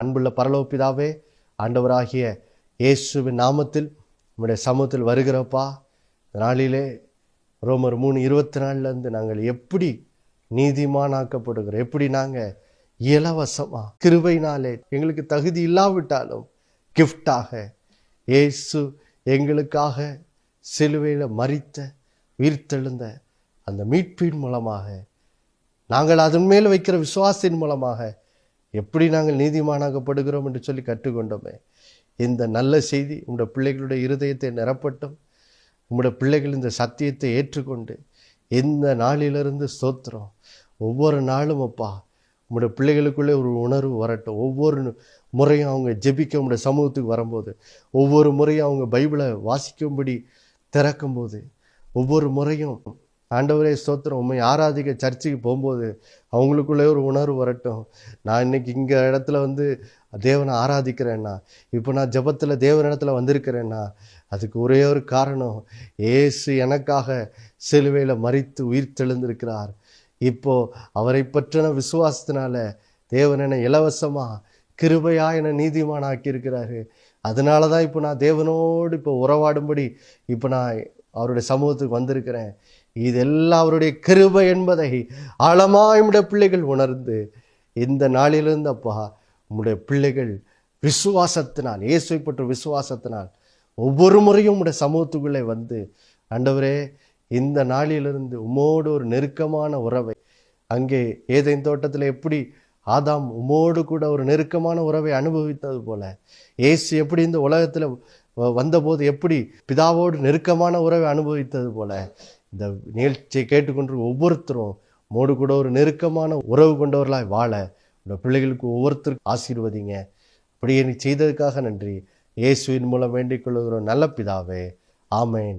அன்புள்ள பரலோப்பிதாவே ஆண்டவராகிய இயேசுவின் நாமத்தில் நம்முடைய சமூகத்தில் வருகிறப்பா. நாளிலே ரோமர் மூணு இருபத்தி நாலுலேருந்து நாங்கள் எப்படி நீதிமானாக்கப்படுகிறோம் எப்படி நாங்கள் இலவசமா கிருபையினாலே எங்களுக்கு தகுதி இல்லாவிட்டாலும் கிஃப்டாக இயேசு எங்களுக்காக சிலுவையில் மறித்த உயிர்த்தெழுந்த அந்த மீட்பின் மூலமாக நாங்கள் அதன் மேல் வைக்கிற விசுவாசத்தின் மூலமாக எப்படி நாங்கள் நீதிமானாகப்படுகிறோம் என்று சொல்லி கற்றுக்கொண்டோமே. இந்த நல்ல செய்தி உங்களுடைய பிள்ளைகளுடைய இருதயத்தை நிரப்பட்டும். உங்களுடைய பிள்ளைகள் இந்த சத்தியத்தை ஏற்றுக்கொண்டு இந்த நாளிலிருந்து ஸ்தோத்திரம் ஒவ்வொரு நாளும் அப்பா உங்களுடைய பிள்ளைகளுக்குள்ளே ஒரு உணர்வு வரட்டும். ஒவ்வொரு முறையும் அவங்க ஜெபிக்க உங்களுடைய சமூகத்துக்கு வரும்போது ஒவ்வொரு முறையும் அவங்க பைபிளை வாசிக்கும்படி திறக்கும்போது ஒவ்வொரு முறையும் ஆண்டவரே ஸ்தோத்திரம். உண்மை ஆராதிக்க சர்ச்சுக்கு போகும்போது அவங்களுக்குள்ளே ஒரு உணர்வு வரட்டும். நான் இன்னைக்கு இங்கே இடத்துல வந்து தேவனை ஆராதிக்கிறேன்னா இப்போ நான் ஜெபத்தில் தேவனிடத்தில் இடத்துல வந்திருக்கிறேன்னா அதுக்கு ஒரே ஒரு காரணம் ஏசு எனக்காக சிலுவையில் மறித்து உயிர் தெழுந்திருக்கிறார் இப்போது அவரை பற்றின விசுவாசத்தினால தேவன் இலவசமாக கிருபையா என நீதிமான் ஆக்கியிருக்கிறாரு அதனால தான் இப்போ நான் தேவனோடு இப்போ உறவாடும்படி இப்போ நான் அவருடைய சமூகத்துக்கு வந்திருக்கிறேன். இதெல்லாம் அவருடைய கிருபை என்பதை ஆழமாய் பிள்ளைகள் உணர்ந்து இந்த நாளிலிருந்து அப்பா உம்முடைய பிள்ளைகள் விசுவாசத்தினால் இயேசுவை பற்ற விசுவாசத்தினால் ஒவ்வொரு முறையும் உம்முடைய சமூகத்துக்குள்ளே வந்து ஆண்டவரே இந்த நாளிலிருந்து உமோடு ஒரு நெருக்கமான உறவை அங்கே ஏதேன் தோட்டத்தில் எப்படி ஆதாம் உம்மோடு கூட ஒரு நெருக்கமான உறவை அனுபவித்தது போல இயேசு எப்படி இந்த உலகத்தில் வந்தபோது எப்படி பிதாவோடு நெருக்கமான உறவை அனுபவித்தது போல இந்த நிகழ்ச்சியை கேட்டுக்கொண்டு ஒவ்வொருத்தரும் மோடு கூட ஒரு நெருக்கமான உறவு கொண்டவர்களாய் வாழ இந்த பிள்ளைகளுக்கு ஒவ்வொருத்தருக்கும் ஆசீர்வதிங்க. அப்படியே நீ செய்ததுக்காக நன்றி. இயேசுவின் மூலம் வேண்டிக் கொள்கிறோம் நல்ல பிதாவே. ஆமேன்.